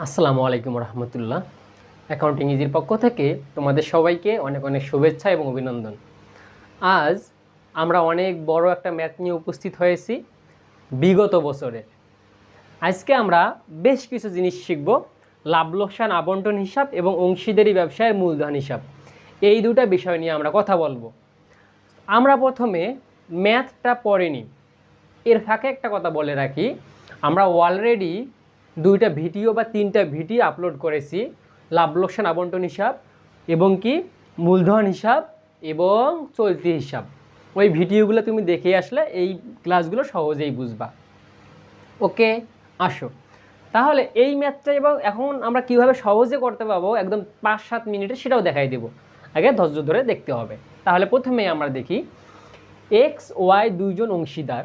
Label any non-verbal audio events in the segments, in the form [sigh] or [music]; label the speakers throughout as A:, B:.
A: আসসালামু আলাইকুম রহমতুল্লাহ। অ্যাকাউন্টিং ইজির পক্ষ থেকে তোমাদের সবাইকে অনেক অনেক শুভেচ্ছা এবং অভিনন্দন। আজ আমরা অনেক বড় একটা ম্যাথ নিয়ে উপস্থিত হয়েছি বিগত বছরের আজকে আমরা বেশ কিছু জিনিস শিখব, লাভ লোকসান আবন্টন হিসাব এবং অংশীদারি ব্যবসায়ের মূলধন হিসাব। এই দুটা বিষয় নিয়ে আমরা কথা বলব। আমরা প্রথমে ম্যাথটা পড়িনি এর ফাঁকে একটা কথা বলে রাখি, আমরা অলরেডি দুইটা ভিডিও বা তিনটা ভিডিও আপলোড করেছি। লাভ লোকসান, আবন্টন হিসাব এবং কি মূলধন হিসাব এবং চলতি হিসাব। ওই ভিডিওগুলো তুমি দেখে আসলে এই ক্লাসগুলো সহজেই বুঝবা। ওকে, আসো। তাহলে এই ম্যাথটা এবং এখন আমরা কীভাবে সহজে করতে পারব, একদম পাঁচ সাত মিনিটে সেটাও দেখাই দেবো। আগে ধৈর্য ধরে দেখতে হবে। তাহলে প্রথমেই আমরা দেখি এক্স ওয়াই দুইজন অংশীদার।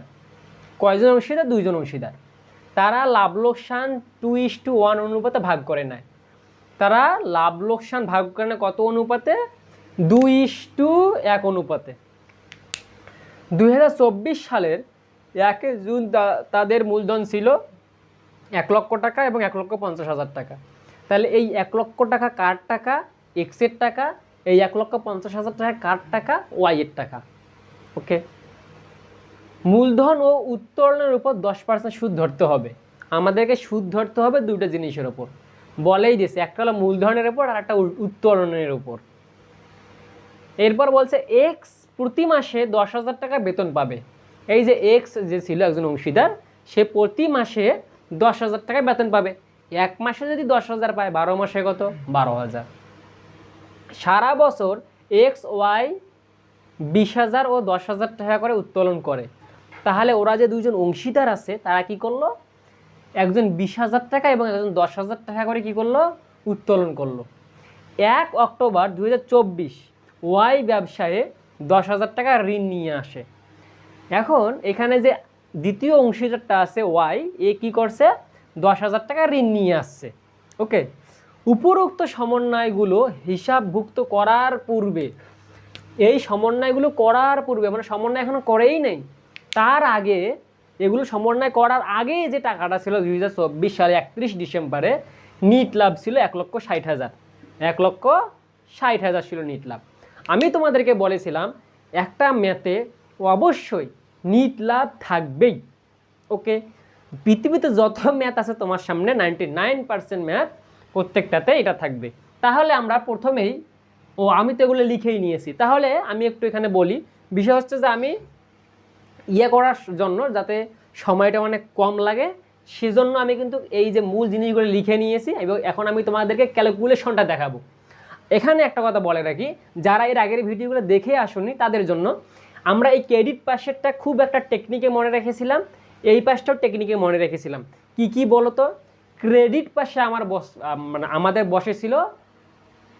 A: কয়জন অংশীদার? দুইজন অংশীদার। তারা লাভ লোকসান টু ইস টু ওয়ান অনুপাতে ভাগ করে নেয়। তারা লাভ লোকসান ভাগ করে নেয় কত অনুপাতে? দুই ইস টু এক অনুপাতে। দু হাজার চব্বিশ সালের একে জুন তাদের মূলধন ছিল এক লক্ষ টাকা এবং এক লক্ষ পঞ্চাশ হাজার টাকা। তাহলে এই এক লক্ষ টাকা কার টাকা? এক্সের টাকা। এই এক লক্ষ পঞ্চাশ হাজার টাকা কার টাকা? ওয়াইয়ের টাকা। ওকে মূলধন ও উত্তোলনের উপর দশ পার্সেন্ট সুদ ধরতে হবে। আমাদেরকে সুদ ধরতে হবে দুটো জিনিসের ওপর বলেই দিয়েছে, একটা হলো মূলধনের উপর আর একটা উত্তোলনের উপর। এরপর বলছে এক্স প্রতি মাসে দশ হাজার টাকা বেতন পাবে। এই যে এক্স যে ছিল একজন অংশীদার, সে প্রতি মাসে দশ হাজার টাকা বেতন পাবে। এক মাসে যদি দশ হাজার পায়, বারো মাসে কত? বারো হাজার। সারা বছর এক্স ওয়াই বিশ হাজার ও দশ হাজার টাকা করে উত্তোলন করে। তাহলে ওরা যে দুজন অংশীদার আছে, তারা কি করল? একজন বিশ হাজার টাকা এবং একজন দশ হাজার টাকা করে কি করল? উত্তোলন করল। এক অক্টোবর দু হাজার চব্বিশ ওয়াই ব্যবসায়ে দশ হাজার টাকা ঋণ নিয়ে আসে। এখন এখানে যে দ্বিতীয় অংশীদারটা আছে ওয়াই, এ কি করছে? দশ হাজার টাকা ঋণ নিয়ে আসছে। ওকে? উপরোক্ত সমন্বয়গুলো হিসাবভুক্ত করার পূর্বে, এই সমন্বয়গুলো করার পূর্বে মানে সমন্বয় এখনও করেই নেই তার আগে এগুলো সমন্বয় করার আগে যে টাকাটা ছিল দুই হাজার চব্বিশ সালে একত্রিশ ডিসেম্বরে নিট লাভ ছিল এক লক্ষ ষাট হাজার। এক লক্ষ ষাট হাজার ছিল নিট লাভ। আমি তোমাদেরকে বলেছিলাম, একটা ম্যাথে অবশ্যই নিট লাভ থাকবেই, ওকে? পৃথিবীতে যত ম্যাথ আছে তোমার সামনে নাইনটি নাইন পার্সেন্ট ম্যাথ প্রত্যেকটাতে এটা থাকবে। তাহলে আমরা প্রথমেই, ও আমি তো এগুলো লিখেই নিয়েছি। তাহলে আমি একটু এখানে বলি, বিষয় হচ্ছে যে আমি ইয়ে করার জন্য যাতে সময়টা অনেক কম লাগে, সেজন্য আমি কিন্তু এই যে মূল জিনিসগুলো লিখে নিয়েছি এবং এখন আমি তোমাদেরকে ক্যালকুলেশনটা দেখাবো। এখানে একটা কথা বলে রাখি, যারা এর আগের ভিডিওগুলো দেখে আসুনি তাদের জন্য, আমরা এই ক্রেডিট পাশেরটা খুব একটা টেকনিকে মনে রেখেছিলাম, এই পাশটাও টেকনিকে মনে রেখেছিলাম। কি কি বলো তো ক্রেডিট পাশে আমার বস মানে আমাদের বসেছিল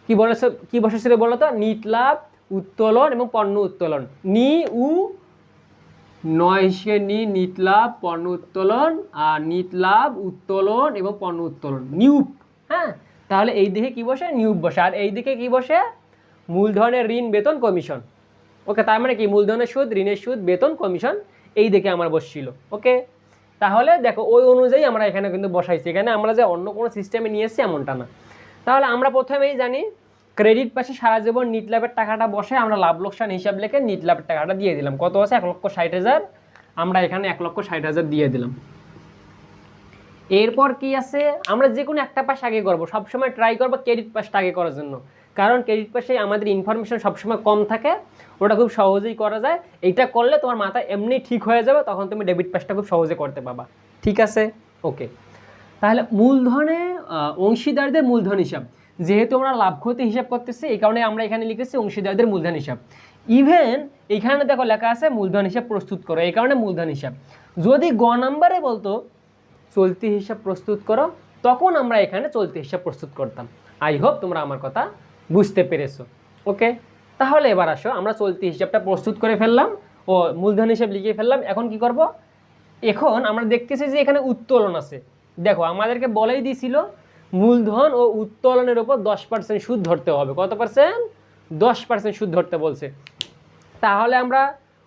A: কি বলেছে, কি বসেছিল বলো তো নিট লাভ, উত্তোলন এবং পণ্য উত্তোলন। নি, উ নয় হিসেবে নি নিট লাভ, পণ্য উত্তোলন আর নিট লাভ, উত্তোলন এবং পণ্য উত্তোলন। নিউপ হ্যাঁ? তাহলে এই দিকে কি বসে? নিউপ বসে। আর এই দিকে কি বসে? মূলধনের ঋণ বেতন কমিশন। ওকে, তার মানে কি? মূলধনের সুদ, ঋণের সুদ, বেতন কমিশন এই দিকে আমার বসছিল। ওকে? তাহলে দেখো, ওই অনুযায়ী আমরা এখানে কিন্তু বসাইছি। এখানে আমরা যে অন্য কোনো সিস্টেমে নিয়ে এসেছি এমনটা না। তাহলে আমরা প্রথমেই জানি ক্রেডিট পাশে সারা জীবন নিট লাভের টাকাটা বসে আমরা লাভ লোকসান হিসাব লিখে নিট লাভের টাকাটা দিয়ে দিলাম। কত আছে? এক লক্ষ ষাট হাজার। আমরা এখানে এক লক্ষ ষাট হাজার দিয়ে দিলাম। এরপর কি আছে? আমরা যে কোনো একটা পাশ আগে করব। সবসময় ট্রাই করব ক্রেডিট পাশটা আগে করার জন্য। কারণ ক্রেডিট পাশে আমাদের ইনফরমেশন সবসময় কম থাকে। ওটা খুব সহজেই করা যায়। এইটা করলে তোমার মাথা এমনি ঠিক হয়ে যাবে, তখন তুমি ডেবিট পাশটা খুব সহজে করতে পাবা। ঠিক আছে? ওকে তাহলে মূলধনে অংশীদারদের মূলধন হিসাব। যেহেতু আমরা লাভ ক্ষতি হিসাব করতেছি, এই কারণে আমরা এখানে লিখেছি অংশীদারদের মূলধন হিসাব। ইভেন এখানে দেখো লেখা আছে মূলধন হিসাব প্রস্তুত করো, এই কারণে মূলধন হিসাব। যদি গ নাম্বারে বলতো, চলতি হিসাব প্রস্তুত করো, তখন আমরা এখানে চলতি হিসাব প্রস্তুত করতাম। আই হোপ তোমরা আমার কথা বুঝতে পেরেছ। ওকে তাহলে এবার আসো, আমরা চলতি হিসাবটা প্রস্তুত করে ফেললাম ও মূলধন হিসাব লিখে ফেললাম, এখন কি করব? এখন আমরা দেখতেছি যে এখানে উত্তোলন আছে। দেখো, আমাদেরকে বলেই দিয়েছিল মূলধন ও উত্তোলনের উপর দশ পার্সেন্ট সুদ ধরতে হবে। কত পার্সেন্ট দশ পার্সেন্ট সুদ ধরতে বলছে। তাহলে আমরা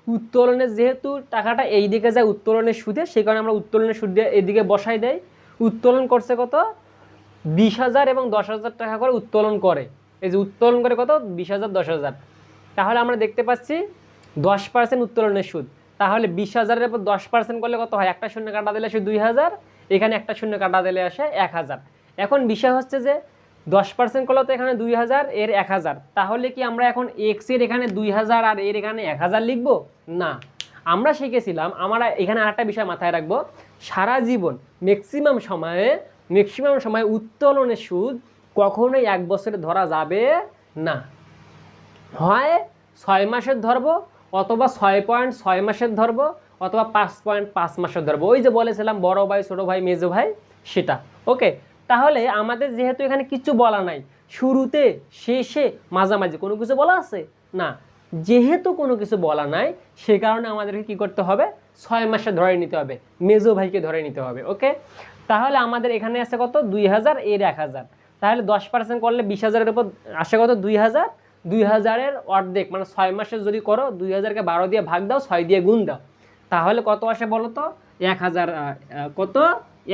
A: উত্তোলনের যেহেতু টাকাটা এই দিকে যায় উত্তোলনের সুদে, সেই কারণে আমরা উত্তোলনের সুদ দিয়ে এদিকে বসাই দেয় উত্তোলন করছে কত? বিশ হাজার এবং দশ হাজার টাকা করে উত্তোলন করে। এই যে উত্তোলন করে কত? বিশ হাজার, দশ হাজার। তাহলে আমরা দেখতে পাচ্ছি দশ পার্সেন্ট উত্তোলনের সুদ। তাহলে বিশ হাজারের উপর দশ পার্সেন্ট করলে কত হয়? একটা শূন্য কাটা দিলে আসে দুই হাজার, এখানে একটা শূন্য কাটা দিলে আসে এক হাজার। এখন বিষয় হচ্ছে যে দশ পার্সেন্ট করলে তো এখানে দুই হাজার, এর এক হাজার। তাহলে কি আমরা এখন এক্সের এখানে দুই হাজার আর এর এখানে এক হাজার লিখব? না। আমরা শিখেছিলাম, আমরা এখানে আরেকটা বিষয় মাথায় রাখব। সারা জীবন ম্যাক্সিমাম সময়ে ম্যাক্সিমাম সময়ে উত্তোলনের সুদ কখনোই এক বছরে ধরা যাবে না। হয় ছয় মাসের ধরবো, অথবা ছয় পয়েন্ট ছয় মাসের ধরবো, অথবা পাঁচ পয়েন্ট পাঁচ মাসের ধরবো। ওই যে বলেছিলাম, বড় ভাই, ছোটো ভাই, মেজো ভাই, সেটা। ওকে? তাহলে আমাদের যেহেতু এখানে কিছু বলা নাই, শুরুতে, শেষে মাঝামাঝি, কোনো কিছু বলা আছে? না। যেহেতু কোনো কিছু বলা নাই, সে কারণে আমাদেরকে কি করতে হবে? ছয় মাসে ধরে নিতে হবে। মেজো ভাইকে ধরে নিতে হবে, ওকে? তাহলে আমাদের এখানে আছে কত? দুই হাজার, এর এক হাজার। তাহলে দশ পার্সেন্ট করলে বিশ হাজারের উপর আসে কত? দুই হাজার। দুই হাজারের অর্ধেক মানে ছয় মাসে যদি করো, দুই হাজারকে বারো দিয়ে ভাগ দাও, ছয় দিয়ে গুণ দাও। তাহলে কত আসে বলো তো? এক হাজার কত?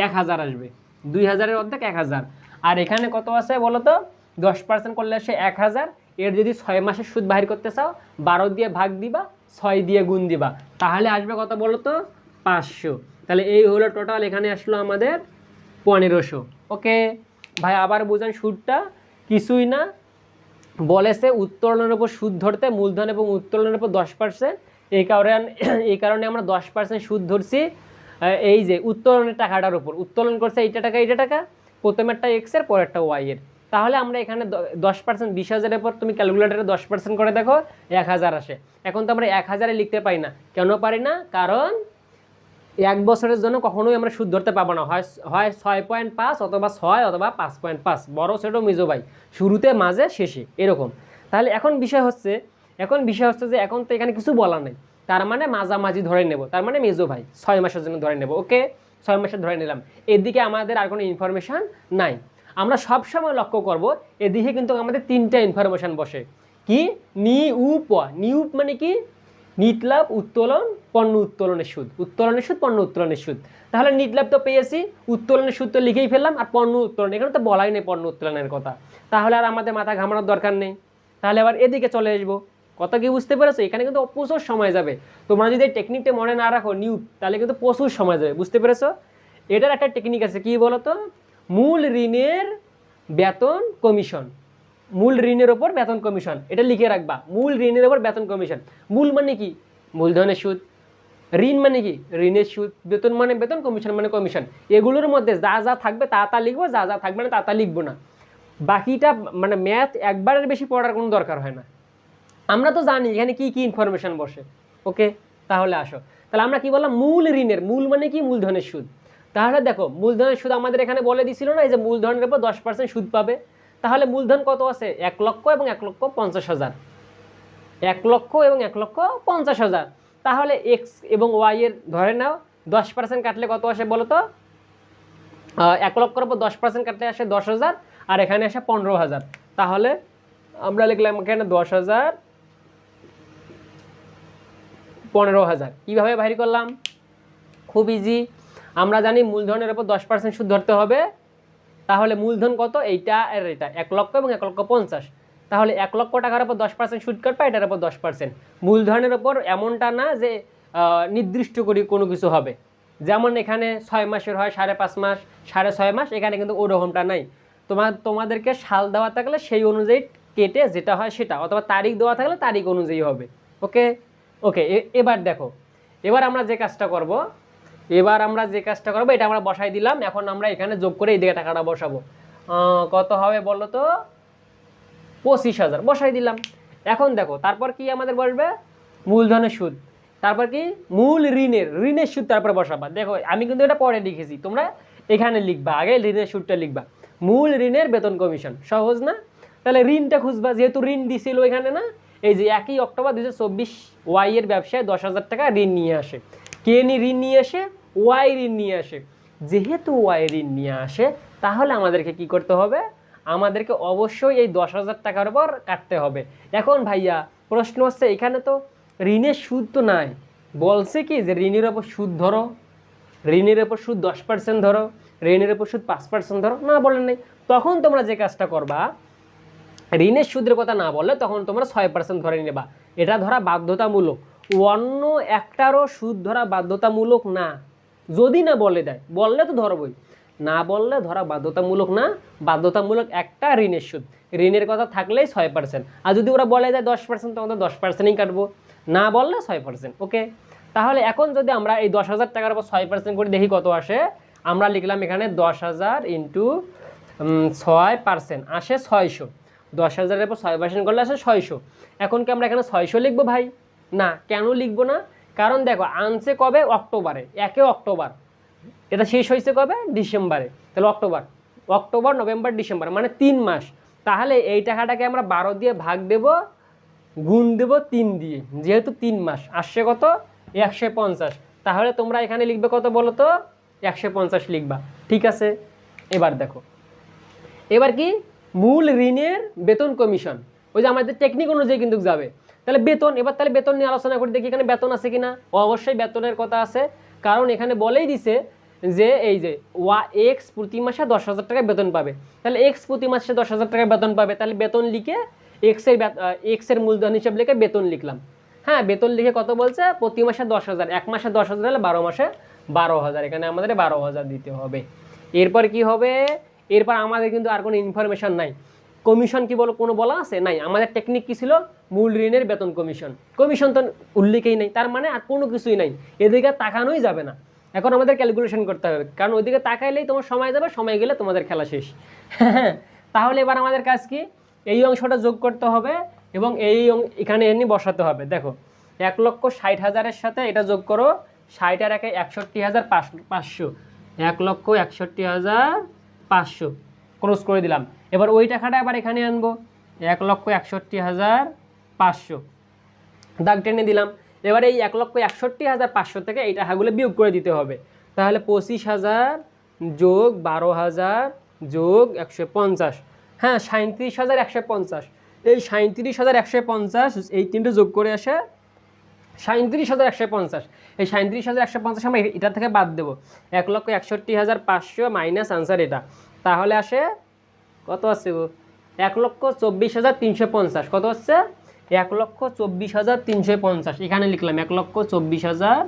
A: এক হাজার আসবে। দুই হাজারের অর্ধেক এক হাজার। আর এখানে কত আছে বলো তো দশ পার্সেন্ট করলে আসে এক হাজার। এর যদি ছয় মাসের সুদ বাহির করতে চাও, বারো দিয়ে ভাগ দিবা, ছয় দিয়ে গুণ দিবা। তাহলে আসবে কত বলো তো পাঁচশো। তাহলে এই হলো টোটাল এখানে আসলো আমাদের পনেরোশো। ওকে? ভাই, আবার বুঝেন সুদটা। কিছুই না। বলেছে উত্তোলনের উপর সুদ ধরতে, মূলধন এবং উত্তোলনের উপর দশ পার্সেন্ট এই কারণে এই কারণে আমরা দশ পার্সেন্ট সুদ ধরছি। এই যে উত্তোলনের টাকাটার উপর। উত্তোলন করছে এইটা টাকা এইটা টাকা, প্রথমেরটা এক্সের পরেরটা ওয়াই এর। তাহলে আমরা এখানে দশ পার্সেন্ট বিশ হাজারের পর তুমি ক্যালকুলেটারে দশ পার্সেন্ট করে দেখো, এক হাজার আসে। এখন তো আমরা এক হাজারে লিখতে পারি না। কেন পারি না? কারণ এক বছরের জন্য কখনোই আমরা সুদ ধরতে পাবো না। হয় হয় ছয় পয়েন্ট পাঁচ অথবা ছয় অথবা পাঁচ পয়েন্ট পাঁচ। বড় ছোটো মিজো ভাই। শুরুতে, মাঝে, শেষে, এরকম। তাহলে এখন বিষয় হচ্ছে, এখন বিষয় হচ্ছে যে এখন তো এখানে কিছু বলা নেই। তার মানে মাঝামাঝি ধরে নেব। তার মানে মেজো ভাই, ছয় মাসের জন্য ধরে নেব, ওকে? ছয় মাসে ধরে নিলাম। এদিকে আমাদের আর কোনো ইনফরমেশান নাই। আমরা সব সময় লক্ষ্য করব, এদিকে কিন্তু আমাদের তিনটা ইনফরমেশান বসে। কি? নি উপ নিউপ মানে কি? নিট লাভ, উত্তোলন, পণ্য উত্তোলনের সুদ। উত্তোলনের সুদ, পণ্য উত্তোলনের সুদ। তাহলে নিট লাভ তো পেয়েছি উত্তোলনের সুদ তো লিখেই ফেললাম, আর পণ্য উত্তোলন, এখানে তো বলাই নেই পণ্য উত্তোলনের কথা। তাহলে আর আমাদের মাথা ঘামানোর দরকার নেই। তাহলে আবার এদিকে চলে আসব। কথা কি বুঝতে পেরেছ? এখানে কিন্তু প্রচুর সময় যাবে। তোমরা যদি এই টেকনিকটা মনে না রাখো নিউ তাহলে কিন্তু প্রচুর সময় যাবে। বুঝতে পেরেছ? এটার একটা টেকনিক আছে, কি বলো তো মূল ঋণের বেতন কমিশন। মূল ঋণের ওপর বেতন কমিশন। এটা লিখে রাখবা। মূল ঋণের ওপর বেতন কমিশন। মূল মানে কি? মূলধনের সুদ। ঋণ মানে কি? ঋণের সুদ। বেতন মানে বেতন, কমিশন মানে কমিশন। এগুলোর মধ্যে যা যা থাকবে, তা তা লিখব, যা যা থাকবে না, তা তা লিখব না। বাকিটা মানে ম্যাথ একবারের বেশি পড়ার কোনো দরকার হয় না। আমরা তো জানি এখানে কি কি ইনফরমেশন বসে। ওকে? তাহলে আসো। তাহলে আমরা কি বললাম? মূল ঋণের। মূল মানে কি? মূলধনের সুদ। তাহলে দেখো, মূলধনের সুদ আমাদের এখানে বলে দিছিল না, এই যে মূলধনের উপর দশ পার্সেন্ট সুদ পাবে। তাহলে মূলধন কত আছে? এক লক্ষ এবং এক লক্ষ পঞ্চাশ হাজার। এক লক্ষ এবং এক লক্ষ পঞ্চাশ হাজার। তাহলে এক্স এবং ওয়াই এর ধরে নাও, দশ পার্সেন্ট কাটলে কত আসে বলো তো? এক লক্ষর উপর দশ পার্সেন্ট কাটলে আসে দশ হাজার, আর এখানে আসে পনেরো হাজার। তাহলে আমরা লিখলাম এখানে দশ হাজার পনেরো হাজার। কীভাবে বাহির করলাম? খুব ইজি আমরা জানি মূলধনের উপর দশ পার্সেন্ট সুদ ধরতে হবে। তাহলে মূলধন কত? এইটা আর এটা, এক লক্ষ এবং এক লক্ষ পঞ্চাশ। তাহলে এক লক্ষ টাকার উপর দশ পার্সেন্ট সুদ কাটবে, এটার উপর দশ পার্সেন্ট মূলধনের উপর এমনটা না যে নির্দিষ্ট করে কোনো কিছু হবে। যেমন এখানে ছয় মাসের হয়, সাড়ে পাঁচ মাস, সাড়ে ছয় মাস, এখানে কিন্তু ওরকমটা নাই। তোমার, তোমাদেরকে সাল দেওয়া থাকলে সেই অনুযায়ী কেটে যেটা হয় সেটা, অথবা তারিখ দেওয়া থাকলে তারিখ অনুযায়ী হবে। ওকে? ওকে এবার দেখো, এবার আমরা যে কাজটা করব, এবার আমরা যে কাজটা করব, এটা আমরা বসাই দিলাম, এখন আমরা এখানে যোগ করে এই দিকে টাকাটা বসাবো। কত হবে বলো তো? পঁচিশ হাজার, বসাই দিলাম। এখন দেখো, তারপর কি আমাদের বসবে? মূলধনের সুদ। তারপর কি? মূল ঋণের ঋণের সুদ তারপর বসাবা। দেখো, আমি কিন্তু এটা পরে লিখেছি, তোমরা এখানে লিখবা, আগে ঋণের সুদটা লিখবা। মূল ঋণের বেতন কমিশন, সহজ না? তাহলে ঋণটা খুঁজবা, যেহেতু ঋণ দিছিল এখানে না এই যে একই অক্টোবর দু চব্বিশ ওয়াই এর ব্যবসায় দশ হাজার টাকা ঋণ নিয়ে আসে। কে ঋণ নিয়ে আসে? ওয়াই ঋণ নিয়ে আসে। যেহেতু ওয়াই ঋণ নিয়ে আসে, তাহলে আমাদেরকে কি করতে হবে? আমাদেরকে অবশ্যই এই দশ হাজার টাকার উপর কাটতে হবে। এখন ভাইয়া, প্রশ্ন হচ্ছে এখানে তো ঋণের সুদ তো নাই। বলছে কি যে ঋণের ওপর সুদ ধরো। ঋণের ওপর সুদ দশ পার্সেন্ট ধরো। ঋণের উপর সুদ পাঁচ পার্সেন্ট ধরো। না বলেন নাই। তখন তোমরা যে কাজটা করবা ঋণের সুদের কথা না বললে তখন তোমরা ছয় পার্সেন্ট ধরে নেবা। এটা ধরা বাধ্যতামূলক। অন্য একটারও সুদ ধরা বাধ্যতামূলক না। যদি না বলে দেয়, বললে তো ধরবই। না বললে ধরা বাধ্যতামূলক না, বাধ্যতামূলক একটা ঋণের সুদ। ঋণের কথা থাকলেই ছয় পার্সেন্ট আর যদি ওরা বলে দেয় দশ পার্সেন্ট তখন তো দশ পার্সেন্টই কাটবো। না বললে ছয় পার্সেন্ট ওকে তাহলে এখন যদি আমরা এই দশ হাজার টাকার উপর ছয় পার্সেন্ট করে দেখি কত আসে, আমরা লিখলাম এখানে দশ হাজার ইন্টু ছয় পার্সেন্ট আসে ছয়শো। দশ হাজারের পর ছয় পার্সেন্ট করলে আসে ছয়শো। এখন কি আমরা এখানে ছয়শো লিখব ভাই? না, কেন লিখব না? কারণ দেখো, আনছে কবে? অক্টোবরে, একে অক্টোবর। এটা শেষ হয়েছে কবে? ডিসেম্বরে। তাহলে অক্টোবর। অক্টোবর, নভেম্বর, ডিসেম্বর মানে তিন মাস। তাহলে এই টাকাটাকে আমরা বারো দিয়ে ভাগ দেব, গুণ দেব তিন দিয়ে, যেহেতু তিন মাস। আসছে কত? একশো পঞ্চাশ। তাহলে তোমরা এখানে লিখবে কত বলো তো? একশো পঞ্চাশ লিখবা। ঠিক আছে? এবার দেখো। এবার কি? মূল ঋণের বেতন কমিশন। ওই যে আমাদের টেকনিক অনুযায়ী কিন্তু যাবে। তাহলে বেতন, এবার তাহলে বেতন নিয়ে আলোচনা করি, দেখি এখানে বেতন আছে কিনা। অবশ্যই বেতনের কথা আছে। কারণ এখানে বলেই দিছে যে, এই যে, ওয়া এক্স প্রতি মাসে দশ হাজার টাকা বেতন পাবে। তাহলে এক্স প্রতি মাসে দশ হাজার টাকা বেতন পাবে। তাহলে বেতন লিখে এক্সের এক্সের মূলধন হিসাব লিখে বেতন লিখলাম। হ্যাঁ বেতন লিখে কত বলছে? প্রতি মাসে দশ হাজার। এক মাসে দশ হাজার হলে বারো মাসে বারো হাজার। এখানে আমাদের বারো হাজার দিতে হবে। এরপর কি হবে? এরপর আমাদের কিন্তু আর কোনো ইনফরমেশন নাই। কমিশন কি বলো, কোনো বলা আছে? নাই। আমাদের টেকনিক কী ছিল? মূল ঋণের বেতন কমিশন কমিশন তো উল্লেখেই নেই, তার মানে আর কোনো কিছুই নাই। এদিকে তাকানোই যাবে না। এখন আমাদের ক্যালকুলেশন করতে হবে, কারণ ওইদিকে তাকাইলেই তোমার সময় যাবে, সময় গেলে তোমাদের খেলা শেষ। হ্যাঁ [laughs] তাহলে এবার আমাদের কাজ কি? এই অংশটা যোগ করতে হবে এবং এই এখানে এমনি বসাতে হবে। দেখো, এক লক্ষ ষাট হাজারের সাথে এটা যোগ করো ষাট আর একে একষট্টি হাজার পাঁচ- পাঁচশো। এক লক্ষ একষট্টি হাজার পাঁচশো। ক্রস করে দিলাম। এবার ওই টাকাটা আবার এখানে আনব। এক লক্ষ একষট্টি হাজার পাঁচশো। দাগ টেনে দিলাম। এবার এই এক লক্ষ একষট্টি হাজার পাঁচশো থেকে এই টাকাগুলো বিয়োগ করে দিতে হবে। তাহলে পঁচিশ হাজার যোগ বারো হাজার যোগ একশো পঞ্চাশ। হ্যাঁ সাঁত্রিশ হাজার একশো পঞ্চাশ। এই সাঁত্রিশ হাজার একশো পঞ্চাশ, এই তিনটে যোগ করে আসে সাঁত্রিশ হাজার একশো পঞ্চাশ। এই সাঁত্রিশ হাজার একশো পঞ্চাশ আমরা এটা থেকে বাদ দেবো। এক লক্ষ একষট্টি হাজার পাঁচশো মাইনাস আনসার এটা। তাহলে আসে কত আছে গো? এক লক্ষ চব্বিশ হাজার তিনশো পঞ্চাশ। কত হচ্ছে? এক লক্ষ চব্বিশ হাজার তিনশো পঞ্চাশ। এখানে লিখলাম এক লক্ষ চব্বিশ হাজার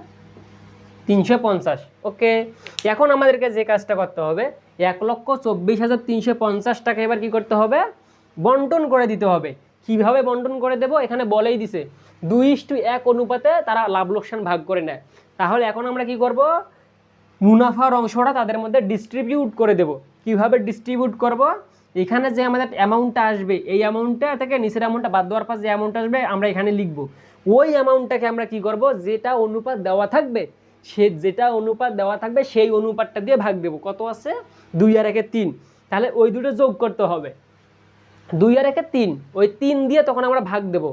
A: তিনশো পঞ্চাশ। ওকে? এখন আমাদেরকে যে কাজটা করতে হবে, এক লক্ষ চব্বিশ হাজার তিনশো পঞ্চাশ টাকা এবার কী করতে হবে? বন্টন করে দিতে হবে। কীভাবে বন্টন করে দেব? এখানে বলেই দিছে। দুই ইস্টু এক অনুপাতে তারা লাভ লোকসান ভাগ করে নেয়। তাহলে এখন আমরা কি করব? মুনাফার অংশটা তাদের মধ্যে ডিস্ট্রিবিউট করে দেব। কীভাবে ডিস্ট্রিবিউট করব? এখানে যে আমাদের অ্যামাউন্টটা আসবে, এই অ্যামাউন্টটা থেকে নিচের অ্যামাউন্টটা বাদ দেওয়ার পর যে অ্যামাউন্ট আসবে, আমরা এখানে লিখব। ওই অ্যামাউন্টটাকে আমরা কি করব? যেটা অনুপাত দেওয়া থাকবে, সে যেটা অনুপাত দেওয়া থাকবে, সেই অনুপাতটা দিয়ে ভাগ দেব। কত আছে? দুই আর একে তিন। তাহলে ওই দুটো যোগ করতে হবে। দুই আর একে তিন। ওই তিন দিয়ে তখন আমরা ভাগ দেব।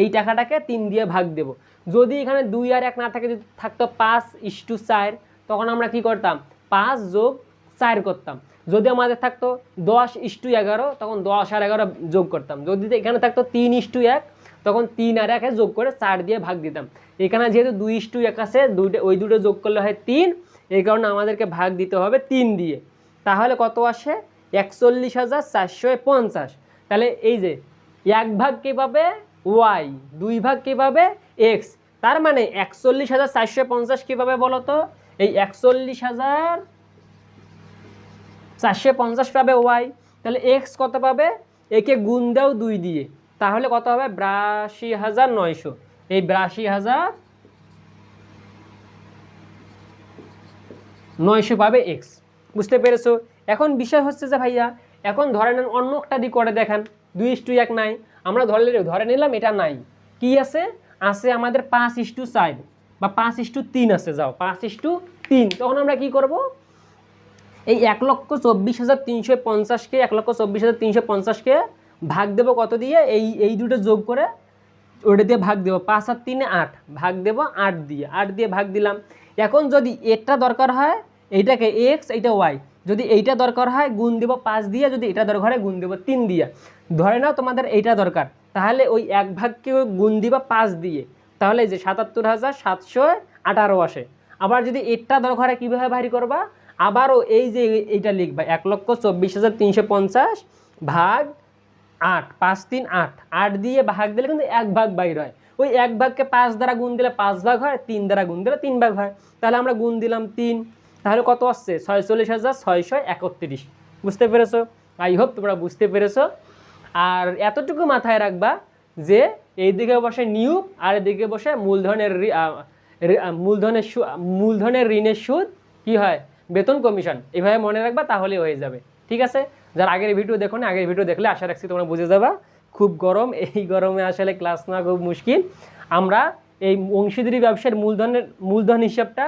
A: এই টাকাটাকে তিন দিয়ে ভাগ দেব। যদি এখানে দুই আর এক না থাকে, যদি থাকতো পাঁচ ইস্টু চার, তখন আমরা কি করতাম? পাঁচ যোগ চার করতাম। যদি আমাদের থাকতো দশ ইস্টু এগারো, তখন দশ আর এগারো যোগ করতাম। যদি এখানে থাকতো তিন ইস্টু এক, তখন তিন আর একে যোগ করে চার দিয়ে ভাগ দিতাম। এখানে যেহেতু দুই ইস্টু এক আছে, দুইটা ওই দুটো যোগ করলে হয় তিন, এই কারণে আমাদেরকে ভাগ দিতে হবে তিন দিয়ে। তাহলে কত আসে? একচল্লিশ হাজার চারশো পঞ্চাশ। তাহলে এই যে, এক ভাগ কে পাবে? ওয়াই দুই ভাগ কে পাবে এক্স। তার মানে একচল্লিশ হাজার চারশো পঞ্চাশ কীভাবে বলো তো? এই একচল্লিশ হাজার চারশো পঞ্চাশ পাবে ওয়াই। তাহলে এক্স কত পাবে? একে গুণ দাও দুই দিয়ে। তাহলে কত হবে? বিরাশি হাজার নয়শো। এই বিরাশি হাজার নয়শো পাবে এক্স। বুঝতে পেরেছ? এখন বিষয় হচ্ছে যে ভাইয়া, এখন ধরে নেন অন্য একটা দিক করে দেখান। দুই ইস্টু এক নাই। আমরা ধরে ধরে নিলাম এটা নাই। কি আছে? আছে আমাদের পাঁচ ইস্টু চার বা পাঁচ ইস্টু তিন আছে, যাও। পাঁচ ইস্টু তিন। তখন আমরা কি করব? এই এক লক্ষ চব্বিশ হাজার তিনশো পঞ্চাশকে এক লক্ষ চব্বিশ হাজার তিনশো পঞ্চাশকে ভাগ দেবো কত দিয়ে? এই এই দুটো যোগ করে ওটা দিয়ে ভাগ দেবো পাঁচ আর তিনে আট। ভাগ দেবো আট দিয়ে। আট দিয়ে ভাগ দিলাম। এখন যদি এটা দরকার হয়, এইটাকে এক্স এইটা ওয়াই যদি এইটা দরকার হয়, গুণ দেব পাঁচ দিয়ে। যদি এটা দরকার হয়, গুণ দেবো তিন দিয়ে। ধরে নাও তোমাদের এইটা দরকার। তাহলে ওই এক ভাগকে গুণ দিবা পাঁচ দিয়ে। তাহলে যে সাতাত্তর হাজার সাতশো আঠারো আসে। আবার যদি এটা দরকার কীভাবে ভারী করবা? আবারও এই যে এইটা লিখবা, এক লক্ষ চব্বিশ হাজার তিনশো পঞ্চাশ ভাগ আট, পাঁচ তিন আট। আট দিয়ে ভাগ দিলে কিন্তু এক ভাগ বাইর হয়। ওই এক ভাগকে পাঁচ দ্বারা গুণ দিলে পাঁচ ভাগ হয়, তিন দ্বারা গুণ দিলে তিন ভাগ হয়। তাহলে আমরা গুণ দিলাম তিন। তাহলে কত আসছে? ছয়চল্লিশ হাজার ছয়শো একত্রিশ। বুঝতে পেরেছ? আই হোপ তোমরা বুঝতে পেরেছ। আর এতটুকু মাথায় রাখবা যে এইদিকে বসে নিয়োগ আর এদিকে বসে মূলধনের মূলধনের মূলধনের ঋণের সুদ কি হয়? বেতন কমিশন। এভাবে মনে রাখবা তাহলে হয়ে যাবে। ঠিক আছে? যারা আগের ভিডিও দেখো না, আগের ভিডিও দেখলে আশা রাখছি তোমরা বুঝে যাবা। খুব গরম, এই গরমে আসলে ক্লাস না খুব মুশকিল। আমরা এই অংশীদারি ব্যবসার মূলধনের মূলধন হিসাবটা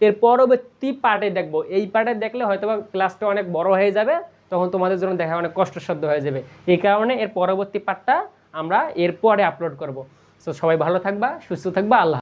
A: এর পরবর্তী পার্টে দেখব। এই পার্টে দেখলে হয়তোবা ক্লাসটা অনেক বড় হয়ে যাবে। তখন তোমাদের জন্য দেখা অনেক কষ্টসাধ্য হয়ে যাবে। এই কারণে এর পরবর্তী পার্টটা আমরা এরপরে আপলোড করব। সো সবাই ভালো থাকবা, সুস্থ থাকবা, আল্লাহ